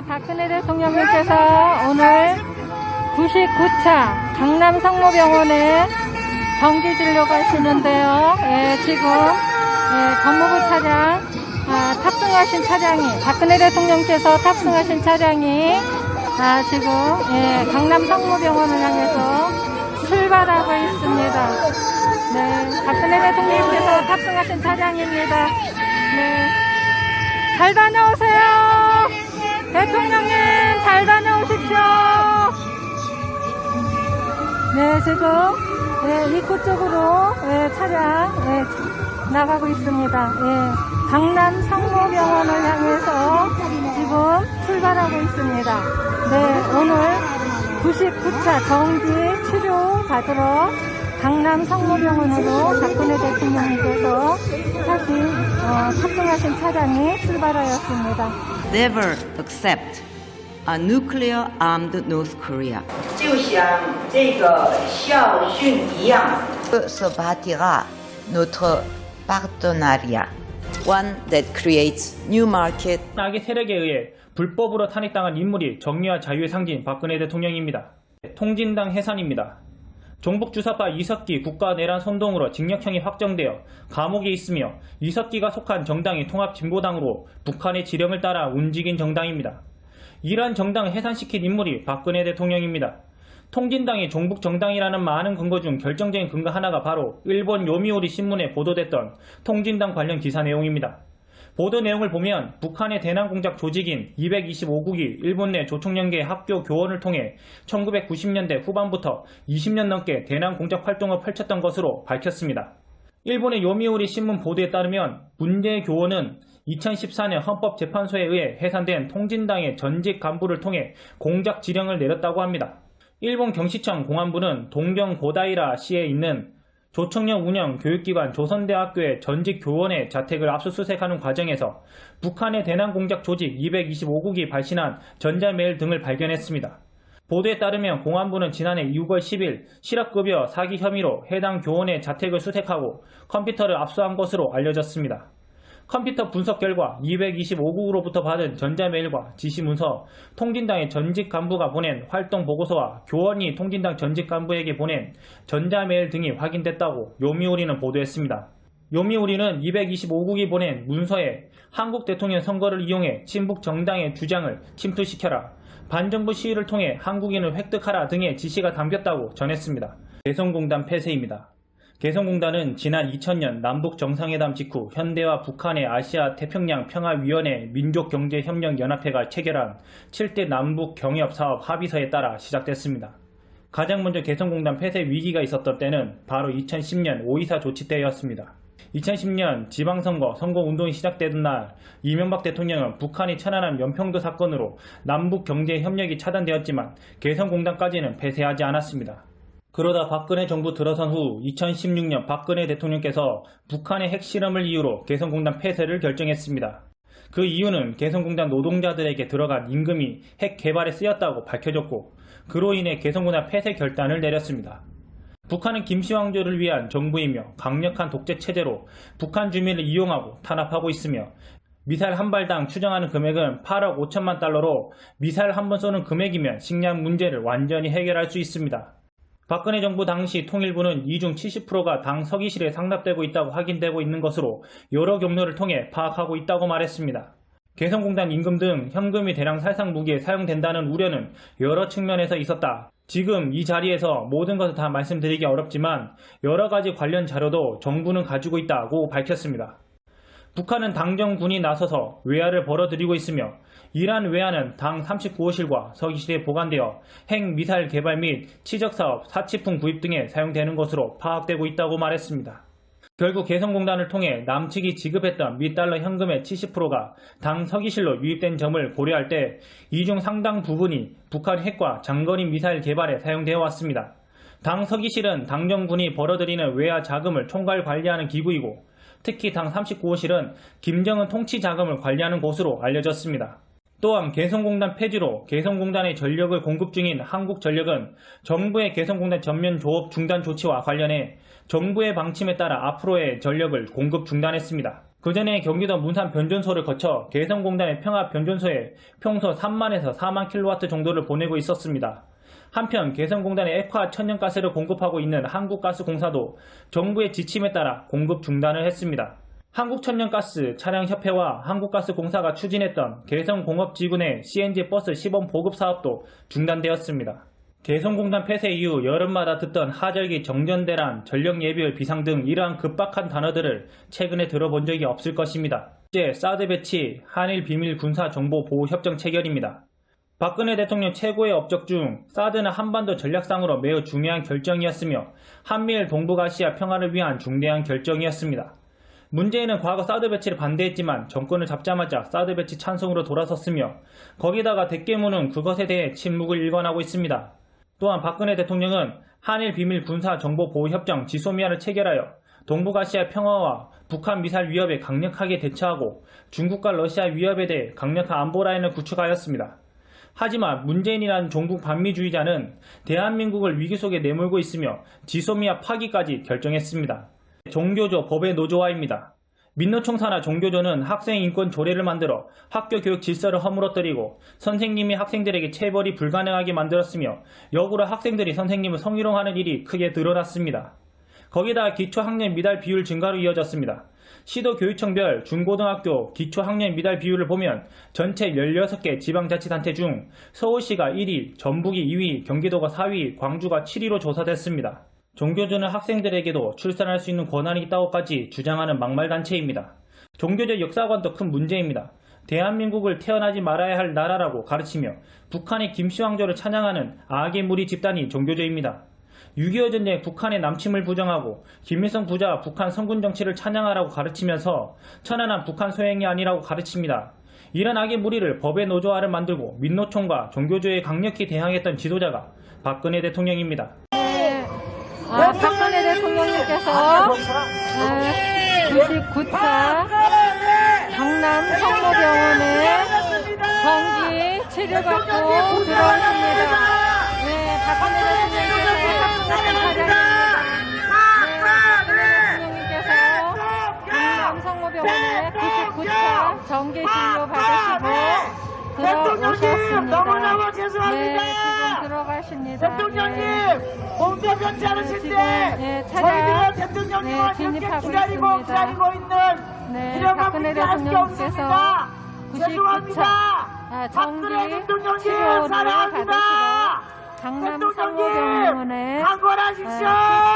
네, 박근혜 대통령님께서 오늘 99차 강남 성모병원에 정기 진료 가시는데요. 예, 지금 예, 법무부 차장 아, 탑승하신 차량이 박근혜 대통령께서 탑승하신 차량이 아, 지금 예, 강남 성모병원을 향해서 출발하고 있습니다. 네, 박근혜 대통령께서 탑승하신 차량입니다. 네. 잘 다녀오세요. 네, 지금, 예, 입구 쪽으로, 예, 차량, 예, 나가고 있습니다. 예, 강남 성모병원을 향해서 지금 출발하고 있습니다. 네, 오늘 99차 정기 치료 받으러 강남 성모병원으로 박근혜 대통령님께서 다시 어, 탑승하신 차량이 출발하였습니다. never accept a nuclear armed North Korea. 就像这个校训一样， se bâtira notre partenariat, one that creates new market 악의 세력에 의해 불법으로 탄핵당한 인물이 정의와 자유의 상징 박근혜 대통령입니다. 통진당 해산입니다. 종북 주사파 이석기 국가내란 선동으로 징역형이 확정되어 감옥에 있으며 이석기가 속한 정당이 통합진보당으로 북한의 지령을 따라 움직인 정당입니다. 이러한 정당을 해산시킨 인물이 박근혜 대통령입니다. 통진당이 종북 정당이라는 많은 근거 중 결정적인 근거 하나가 바로 일본 요미우리 신문에 보도됐던 통진당 관련 기사 내용입니다. 보도 내용을 보면 북한의 대남 공작 조직인 225국이 일본 내 조총련계 학교 교원을 통해 1990년대 후반부터 20년 넘게 대남 공작 활동을 펼쳤던 것으로 밝혔습니다. 일본의 요미우리 신문 보도에 따르면 문제의 교원은 2014년 헌법재판소에 의해 해산된 통진당의 전직 간부를 통해 공작 지령을 내렸다고 합니다. 일본 경시청 공안부는 동경 고다이라 시에 있는 조청년 운영 교육기관 조선대학교의 전직 교원의 자택을 압수수색하는 과정에서 북한의 대남 공작 조직 225국이 발신한 전자메일 등을 발견했습니다. 보도에 따르면 공안부는 지난해 6월 10일 실업급여 사기 혐의로 해당 교원의 자택을 수색하고 컴퓨터를 압수한 것으로 알려졌습니다. 컴퓨터 분석 결과 225국으로부터 받은 전자메일과 지시문서, 통진당의 전직 간부가 보낸 활동 보고서와 교원이 통진당 전직 간부에게 보낸 전자메일 등이 확인됐다고 요미우리는 보도했습니다. 요미우리는 225국이 보낸 문서에 한국 대통령 선거를 이용해 친북 정당의 주장을 침투시켜라, 반정부 시위를 통해 한국인을 획득하라 등의 지시가 담겼다고 전했습니다. 대성공단 폐쇄입니다. 개성공단은 지난 2000년 남북 정상회담 직후 현대와 북한의 아시아 태평양 평화위원회 민족경제협력연합회가 체결한 7대 남북 경협 사업 합의서에 따라 시작됐습니다. 가장 먼저 개성공단 폐쇄 위기가 있었던 때는 바로 2010년 5.24 조치 때였습니다. 2010년 지방선거 선거운동이 시작되던 날 이명박 대통령은 북한이 천안함 연평도 사건으로 남북 경제 협력이 차단되었지만 개성공단까지는 폐쇄하지 않았습니다. 그러다 박근혜 정부 들어선 후 2016년 박근혜 대통령께서 북한의 핵실험을 이유로 개성공단 폐쇄를 결정했습니다. 그 이유는 개성공단 노동자들에게 들어간 임금이 핵 개발에 쓰였다고 밝혀졌고 그로 인해 개성공단 폐쇄 결단을 내렸습니다. 북한은 김씨 왕조를 위한 정부이며 강력한 독재 체제로 북한 주민을 이용하고 탄압하고 있으며 미사일 한 발당 추정하는 금액은 8억 5천만 달러로 미사일 한 번 쏘는 금액이면 식량 문제를 완전히 해결할 수 있습니다. 박근혜 정부 당시 통일부는 이중 70%가 당 서기실에 상납되고 있다고 확인되고 있는 것으로 여러 경로를 통해 파악하고 있다고 말했습니다. 개성공단 임금 등 현금이 대량 살상 무기에 사용된다는 우려는 여러 측면에서 있었다. 지금 이 자리에서 모든 것을 다 말씀드리기 어렵지만 여러 가지 관련 자료도 정부는 가지고 있다고 밝혔습니다. 북한은 당정군이 나서서 외화를 벌어들이고 있으며 이러한 외화는 당 39호실과 서기실에 보관되어 핵 미사일 개발 및 치적사업, 사치품 구입 등에 사용되는 것으로 파악되고 있다고 말했습니다. 결국 개성공단을 통해 남측이 지급했던 미달러 현금의 70%가 당 서기실로 유입된 점을 고려할 때 이 중 상당 부분이 북한 핵과 장거리 미사일 개발에 사용되어 왔습니다. 당 서기실은 당정군이 벌어들이는 외화 자금을 총괄 관리하는 기구이고 특히 당 39호실은 김정은 통치 자금을 관리하는 곳으로 알려졌습니다. 또한 개성공단 폐지로 개성공단의 전력을 공급 중인 한국전력은 정부의 개성공단 전면 조업 중단 조치와 관련해 정부의 방침에 따라 앞으로의 전력을 공급 중단했습니다. 그 전에 경기도 문산 변전소를 거쳐 개성공단의 평화 변전소에 평소 3만에서 4만 킬로와트 정도를 보내고 있었습니다. 한편 개성공단의 액화 천연가스를 공급하고 있는 한국가스공사도 정부의 지침에 따라 공급 중단을 했습니다. 한국천연가스 차량협회와 한국가스공사가 추진했던 개성공업지구 내 CNG 버스 시범 보급 사업도 중단되었습니다. 개성공단 폐쇄 이후 여름마다 듣던 하절기 정전대란, 전력예비율 비상 등 이러한 급박한 단어들을 최근에 들어본 적이 없을 것입니다. 이제 사드 배치, 한일 비밀 군사 정보 보호 협정 체결입니다. 박근혜 대통령 최고의 업적 중 사드는 한반도 전략상으로 매우 중요한 결정이었으며 한미일 동북아시아 평화를 위한 중대한 결정이었습니다. 문재인은 과거 사드 배치를 반대했지만 정권을 잡자마자 사드 배치 찬성으로 돌아섰으며 거기다가 대깨문은 그것에 대해 침묵을 일관하고 있습니다. 또한 박근혜 대통령은 한일 비밀 군사 정보 보호 협정 지소미아를 체결하여 동북아시아 평화와 북한 미사일 위협에 강력하게 대처하고 중국과 러시아 위협에 대해 강력한 안보 라인을 구축하였습니다. 하지만 문재인이라는 종북 반미주의자는 대한민국을 위기 속에 내몰고 있으며 지소미아 파기까지 결정했습니다. 종교조 법의 노조화입니다. 민노총사나 종교조는 학생 인권 조례를 만들어 학교 교육 질서를 허물어뜨리고 선생님이 학생들에게 체벌이 불가능하게 만들었으며 역으로 학생들이 선생님을 성희롱하는 일이 크게 드러났습니다. 거기다 기초학년 미달 비율 증가로 이어졌습니다. 시도 교육청별 중고등학교 기초학년 미달 비율을 보면 전체 16개 지방자치단체 중 서울시가 1위, 전북이 2위, 경기도가 4위, 광주가 7위로 조사됐습니다. 종교조는 학생들에게도 출산할 수 있는 권한이 있다고까지 주장하는 막말단체입니다. 종교적 역사관도 큰 문제입니다. 대한민국을 태어나지 말아야 할 나라라고 가르치며 북한의 김씨 왕조를 찬양하는 악의 무리 집단이 종교조입니다. 6.25 전쟁 북한의 남침을 부정하고 김일성 부자 북한 성군 정치를 찬양하라고 가르치면서 천안한 북한 소행이 아니라고 가르칩니다. 이런 악의 무리를 법의 노조화를 만들고 민노총과 종교조에 강력히 대항했던 지도자가 박근혜 대통령입니다. 네. 아, 박근혜 대통령님께서 네, 99차 강남 성모병원에 정기 치료받고 들어왔습니다. 네, 박근혜 대통령님께서 합성하는 차량입니다. 네, 박근혜 대통령님께서 강남 성모병원에 99차 정기 진료 받으시고 들어오셨습니다. 너무너무 죄송합니다. 네, 지금 들어가십니다. 대통령님 네. 공표 변치 때 예, 차량, 저희들은 대통령님을 네, 이렇게 기다리고 있습니다. 기다리고 있는 네, 이런 박근혜 대통령께서 없습니다. 99차 죄송합니다. 아, 정기 치료를. 받으시러 강남 성모병원에 강건하십시오. 아,